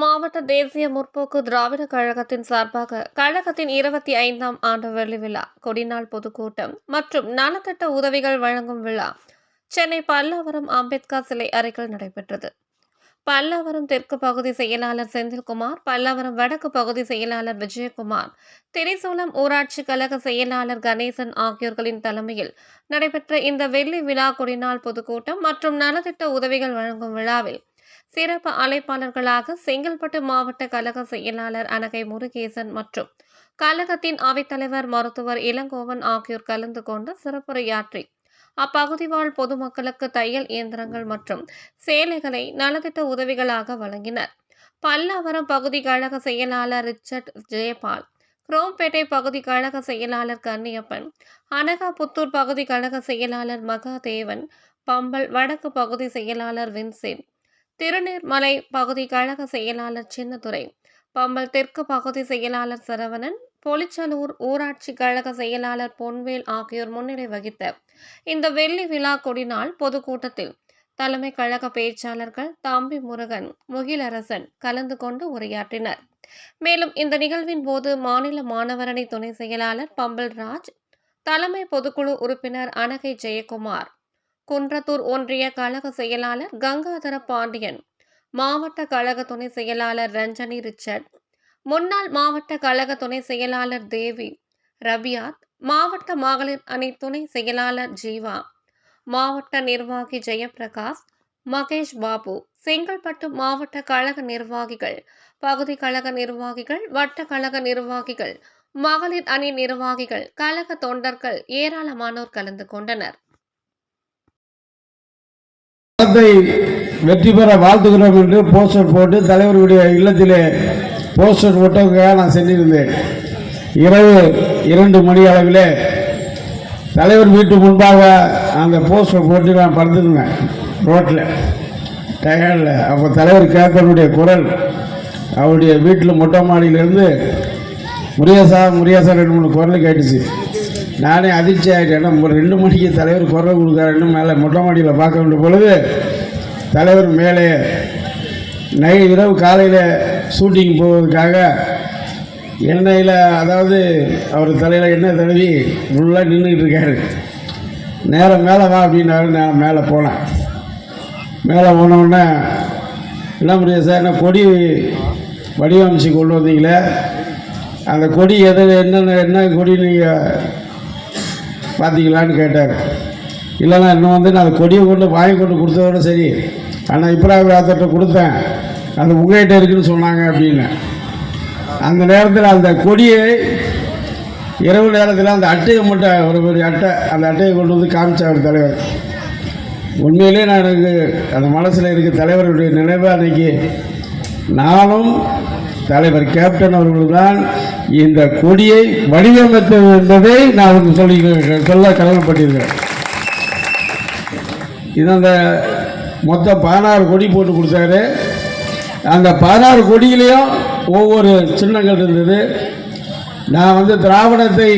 மாவட்ட தேசிய முற்போக்கு திராவிட கழகத்தின் சார்பாக கழகத்தின் இருபத்தி ஐந்தாம் ஆண்டு வெள்ளி விழா கொடிநாள் பொதுக்கூட்டம் மற்றும் நலத்திட்ட உதவிகள் வழங்கும் விழா சென்னை பல்லாவரம் அம்பேத்கர் சிலை அறைகள் நடைபெற்றது. பல்லாவரம் தெற்கு பகுதி செயலாளர் செந்தில்குமார் பல்லாவரம் வடக்கு பகுதி செயலாளர் விஜயகுமார் திரிசூலம் ஊராட்சி கழக செயலாளர் கணேசன் ஆகியோர்களின் தலைமையில் நடைபெற்ற இந்த வெள்ளி விழா கொடிநாள் பொதுக்கூட்டம் மற்றும் நலத்திட்ட உதவிகள் வழங்கும் விழாவில் சிறப்பு அழைப்பாளர்களாக செங்கல்பட்டு மாவட்ட கழக செயலாளர் அனகை முருகேசன் மற்றும் கழகத்தின் அவைத்தலைவர் மருத்துவர் இளங்கோவன் ஆகியோர் கலந்து கொண்டு சிறப்புரையாற்றி அப்பகுதி வாழ் பொதுமக்களுக்கு தையல் இயந்திரங்கள் மற்றும் சேலைகளை நலத்திட்ட உதவிகளாக வழங்கினர். பல்லாவரம் பகுதி கழக செயலாளர் ரிச்சர்ட் ஜெயபால் குரோம்பேட்டை பகுதி கழக செயலாளர் கன்னியப்பன் அனகாபுத்தூர் பகுதி கழக செயலாளர் மகாதேவன் பம்பல் வடக்கு பகுதி செயலாளர் வின்சென்ட் திருநீர்மலை பகுதி கழக செயலாளர் சின்னதுரை பம்பல் தெற்கு பகுதி செயலாளர் சரவணன் பொலிச்சலூர் ஊராட்சி கழக செயலாளர் பொன்வேல் ஆகியோர் முன்னிலை வகித்த இந்த வெள்ளி விழா கொடிநாள் பொதுக்கூட்டத்தில் தலைமை கழக பேச்சாளர்கள் தம்பி முருகன் முகிலரசன் கலந்து கொண்டு உரையாற்றினர். மேலும் இந்த நிகழ்வின் போது மாநில மாணவரணி துணை செயலாளர் பம்பல் ராஜ் தலைமை பொதுக்குழு உறுப்பினர் அனகை ஜெயக்குமார் குன்றத்தூர் ஒன்றிய கழக செயலாளர் கங்காதர பாண்டியன் மாவட்ட கழக துணை செயலாளர் ரஞ்சனி ரிச்சர்ட் முன்னாள் மாவட்ட கழக துணை செயலாளர் தேவி ரபியாத் மாவட்ட மகளிர் அணி துணை செயலாளர் ஜீவா மாவட்ட நிர்வாகி ஜெயபிரகாஷ் மகேஷ் பாபு செங்கல்பட்டு மாவட்ட கழக நிர்வாகிகள் பகுதி கழக நிர்வாகிகள் வட்ட கழக நிர்வாகிகள் மகளிர் அணி நிர்வாகிகள் கழக தொண்டர்கள் ஏராளமானோர் கலந்து கொண்டனர். படத்தை வெற்றி பெற வாழ்த்துகிறோம் என்று போஸ்டர் போட்டு தலைவருடைய இல்லத்திலே போஸ்டர் ஒட்டவுக்காக நான் சென்றிருந்தேன். இரவு இரண்டு மணி அளவிலே தலைவர் வீட்டு முன்பாக அந்த போஸ்டர் போட்டு நான் படுத்துருந்தேன். ரோட்டில் டயர்டில் அப்போ தலைவர் கேட்கனுடைய குரல் அவருடைய வீட்டில் மொட்டை மாடியிலேருந்து முரியாசா முரியாசா ரெண்டு மூணு குரல் கேட்டுச்சு. நானே அதிர்ச்சி ஆகிட்டேன் ஒரு ரெண்டு மணிக்கு தலைவர் குரல் கொடுக்குறாருன்னு மேலே மொட்டை மாடியில் பார்க்க வேண்டிய பொழுது தலைவர் மேலே நை இரவு காலையில் ஷூட்டிங் போவதற்காக எண்ணெயில் அதாவது அவர் தலையில் எண்ணெய் தடவி ஃபுல்லாக நின்றுக்கிட்டு இருக்காரு. நேரம் மேலே வா அப்படின்னாரு. நான் மேலே போனேன். மேலே போனவுடனே என்ன முடியாது சார்? என்ன கொடி வடிவமைச்சு கொண்டு வந்தீங்களே? அந்த கொடி எது என்னென்ன என்ன கொடி நீங்கள் பார்த்தீங்களான்னு கேட்டார். இல்லைண்ணா இன்னும் வந்து நான் அந்த கொடியை கொண்டு வாங்கி கொண்டு கொடுத்ததோட சரி. ஆனால் இப்ராஹிம் கொடுத்தேன். அது உங்கள்கிட்ட இருக்குன்னு சொன்னாங்க அப்படின்னு. அந்த நேரத்தில் அந்த கொடியை இரவு நேரத்தில் அந்த அட்டையை மட்டும் ஒரு பெரிய அட்டை அந்த அட்டையை கொண்டு வந்து காமிச்சார் தலைவர். உண்மையிலே நான் எனக்கு அந்த மனசில் இருக்க தலைவருடைய நினைவு அன்னைக்கு நானும் தலைவர் கேப்டன் அவர்கள்தான் இந்த கொடியை வடிவமைத்தது என்பதை நான் சொல்லி சொல்ல கடமைப்பட்டிருக்கிறேன். இது அந்த மொத்தம் பதினாறு கொடி போட்டு கொடுத்தாரு. அந்த பதினாறு கொடியிலையும் ஒவ்வொரு சின்னங்கள் இருந்தது. நான் வந்து திராவிடத்தை